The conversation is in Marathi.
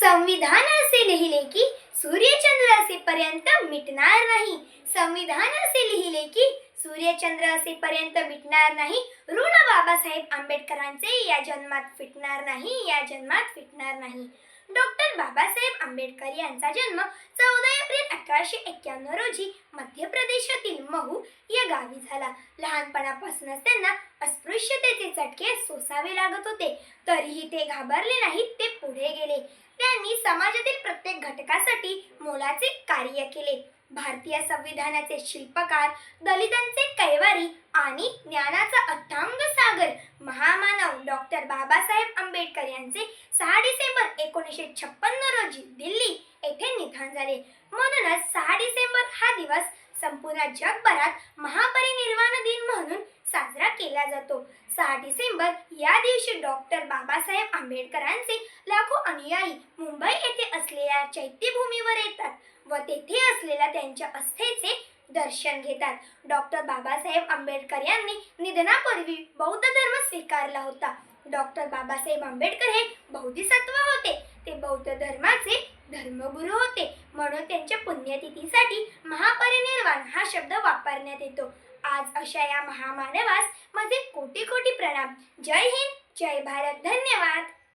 संविधान असे लिहिले की सूर्यचंद्र असेपर्यंत मिटणार नाही. संविधान असे लिहिले की सूर्यचंद्र असेपर्यंत मिटणार नाही. ऋण बाबासाहेब आंबेडकरांचे या जन्मात फिटणार नाही या जन्मात फिटणार नाही. डॉक्टर बाबासाहेब आंबेडकर यांचा जन्म चौदा एप्रिल अठराशे एक्क्याण्णव रोजी मध्य प्रदेशातील महू या गावी झाला. लहानपणापासूनच त्यांना अस्पृश्यतेचे चटके सोसावे लागत होते. तरीही ते घाबरले नाहीत ते पुढे गेले. त्यांनी समाजातील प्रत्येक घटकासाठी मोलाचे कार्य केले. भारतीय संविधानाचे शिल्पकार दलितांचे कैवारी आणि ज्ञानाचा अथांग सागर महामानव डॉक्टर बाबासाहेब आंबेडकर यांचे सहा डिसेंबर एकोणीसशे छप्पन्न रोजी दिल्ली येथे निधन झाले. म्हणूनच सहा डिसेंबर हा दिवस संपूर्ण जगभरात महापरिनिर्वाण दिन म्हणून साजरा केला जातो. सहा डिसेंबर या दिवशी डॉक्टर बाबासाहेब आंबेडकरांचे लाखो अनुयायी मुंबई येथे असलेल्या चैत्यभूमीवर येतात व तेथे असलेल्या त्यांच्या अस्थेचे दर्शन घेतात. डॉक्टर बाबासाहेब आंबेडकर यांनी निधनापूर्वी बौद्ध धर्म स्वीकारला होता. डॉक्टर बाबासाहेब आंबेडकर हे बौद्धिसत्व होते. ते बौद्ध धर्माचे धर्मगुरू होते. म्हणून त्यांच्या पुण्यतिथीसाठी महापरिनिर्वाण हा शब्द वापरण्यात येतो. आज अशा या महामानवास माझे कोटी कोटी प्रणाम. जय हिंद जय भारत. धन्यवाद.